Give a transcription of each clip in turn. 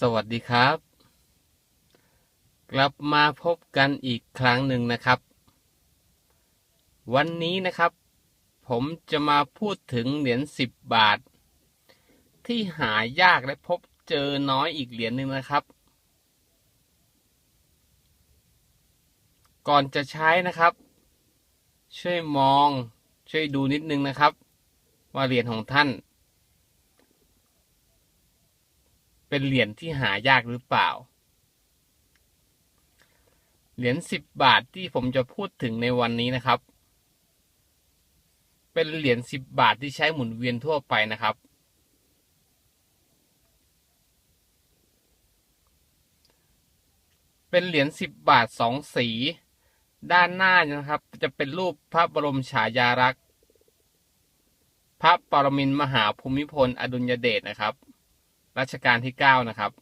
สวัสดีครับ กลับมาพบกันอีกครั้งหนึ่งนะครับ วันนี้นะครับ ผมจะมาพูดถึงเหรียญสิบบาท ที่หายากและพบเจอน้อยอีกเหรียญหนึ่งนะครับ ก่อนจะใช้นะครับ ช่วยมองช่วยดูนิดนึงนะครับ ว่าเหรียญของท่าน เป็นเหรียญที่หายากหรือเปล่า เหรียญสิบบาทที่ผมจะพูดถึงในวันนี้นะครับ เป็นเหรียญสิบบาทที่ใช้หมุนเวียนทั่วไปนะครับ เป็นเหรียญสิบบาทสองสี ด้านหน้านะครับ จะเป็นรูปพระบรมฉายาลักษณ์พระปรมินมหาภูมิพล อดุลยเดชนะครับ รัชกาลที่เก้านะครับ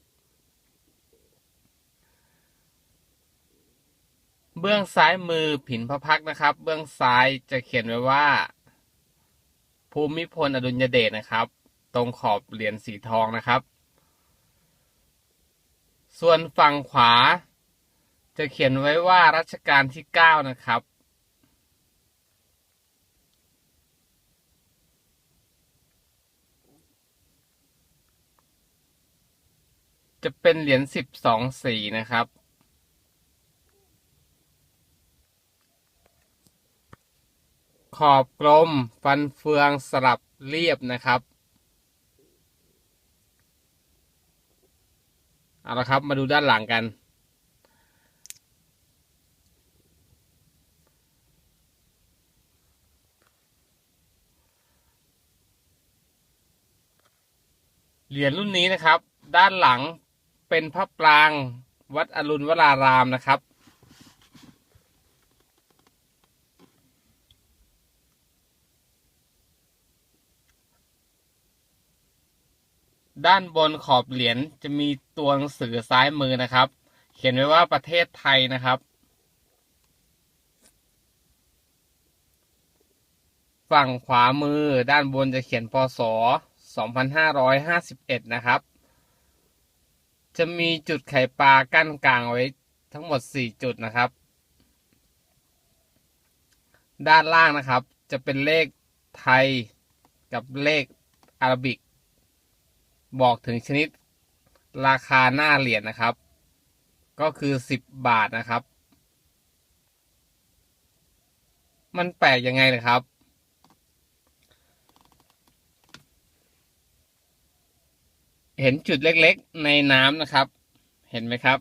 เบื้องซ้ายมือผินพระพักนะครับ เบื้องซ้ายจะเขียนไว้ว่า ภูมิพลอดุลยเดชนะครับ ตรงขอบเหรียญสีทองนะครับ ส่วนฝั่งขวา จะเขียนไว้ว่ารัชกาลที่เก้านะครับ จะเป็นเหรียญสิบสองสีนะครับ ขอบกลมฟันเฟืองสลับเรียบนะครับ เอาละครับมาดูด้านหลังกัน เหรียญรุ่นนี้นะครับ ด้านหลัง เป็นพระปรางวัดอรุณวรารามนะครับ ด้านบนขอบเหรียญจะมีตัวหนังสือซ้ายมือนะครับ เขียนไว้ว่าประเทศไทยนะครับ ฝั่งขวามือด้านบนจะเขียนพศ 2551 นะครับ จะมีจุดไข่ปลากั้นกลางไว้ทั้งหมด 4 จุดนะครับ ด้านล่างนะครับ จะเป็นเลขไทยกับเลขอารบิก บอกถึงชนิดราคาหน้าเหรียญนะครับ ก็คือ 10 บาทนะครับ มันแปลกยังไงเลยครับ เห็นจุดเล็กๆในน้ำนะครับ เห็นไหมครับ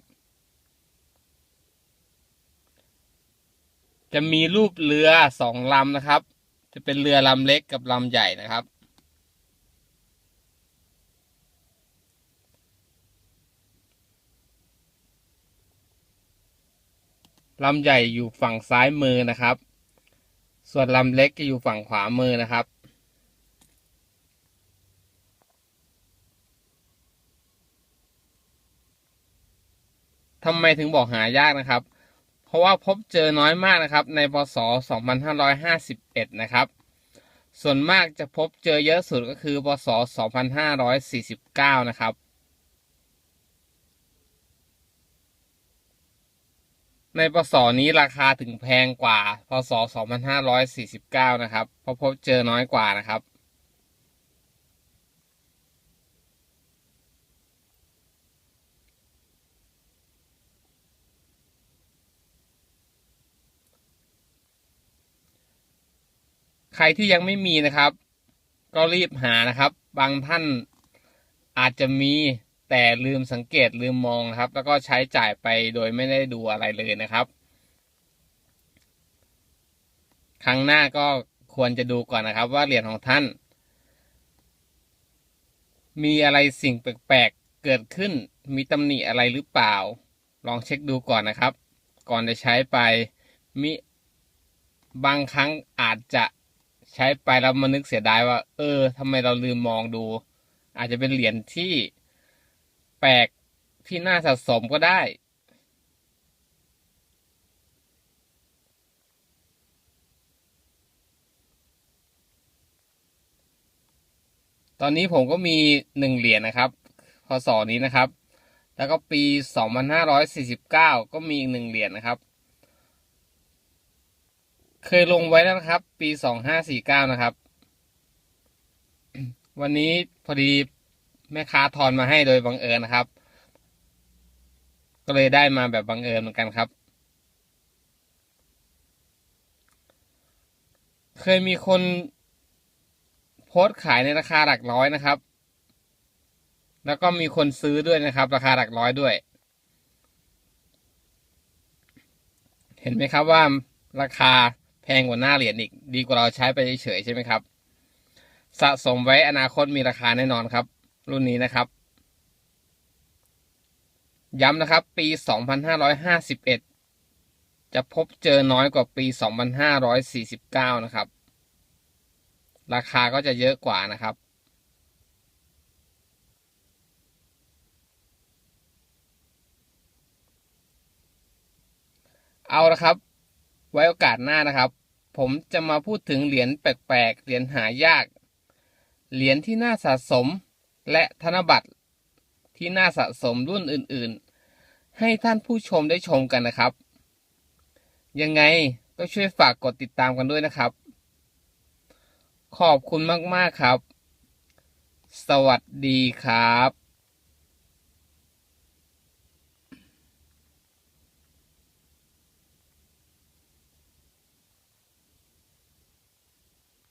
จะมีรูปเรือสองลำนะครับ จะเป็นเรือลำเล็กกับลำใหญ่นะครับ ลำใหญ่อยู่ฝั่งซ้ายมือนะครับ ส่วนลำเล็กจะอยู่ฝั่งขวามือนะครับ ทำไมถึงบอกหายากนะครับ เพราะว่าพบเจอน้อยมากนะครับ ในพศ 2551 นะครับ ส่วนมากจะพบเจอเยอะสุดก็คือพศ 2549 นะครับในพศนี้ราคาถึงแพงกว่าพศ 2549 นะครับเพราะพบเจอน้อยกว่านะครับ ใครที่ยังไม่มีนะครับ ก็รีบหานะครับ บางท่านอาจจะมีแต่ลืมสังเกตลืมมองครับ แล้วก็ใช้จ่ายไปโดยไม่ได้ดูอะไรเลยนะครับ ครั้งหน้าก็ควรจะดูก่อนนะครับ ว่าเหรียญของท่าน มีอะไรสิ่งแปลกๆเกิดขึ้น มีตำหนิอะไรหรือเปล่า ลองเช็คดูก่อนนะครับ ก่อนจะใช้ไปมีบางครั้งอาจจะ ใช้ไปแล้วมานึกเสียดายว่า เออทำไมเราลืมมองดู อาจจะเป็นเหรียญที่แปลกที่น่าสะสมก็ได้ ตอนนี้ผมก็มีหนึ่งเหรียญนะครับ พศนี้นะครับ แล้วก็ปี 2549 ก็มีอีกหนึ่งเหรียญนะครับ เคยลงไว้แล้วนะครับ ปี2549นะครับ วันนี้พอดีแม่ค้าทอนมาให้โดยบังเอิญนะครับ ก็เลยได้มาแบบบังเอิญเหมือนกันครับ เคยมีคนโพสต์ขายในราคาหลักร้อยนะครับ แล้วก็มีคนซื้อด้วยนะครับ ราคาหลักร้อยด้วย เห็นไหมครับว่าราคา แพงกว่าหน้าเหรียญอีก ดีกว่าเราใช้ไปเฉยใช่ไหมครับ สะสมไว้อนาคตมีราคาแน่นอนครับ รุ่นนี้นะครับ ย้ำนะครับ ปี 2551 จะพบเจอน้อยกว่าปี 2549 นะครับ ราคาก็จะเยอะกว่านะครับเอาละครับ ไว้โอกาสหน้านะครับ ผมจะมาพูดถึงเหรียญแปลกๆ เหรียญหายาก เหรียญที่น่าสะสม และธนบัตรที่น่าสะสมรุ่นอื่นๆ ให้ท่านผู้ชมได้ชมกันนะครับ ยังไงก็ช่วยฝากกดติดตามกันด้วยนะครับ ขอบคุณมากๆครับ สวัสดีครับ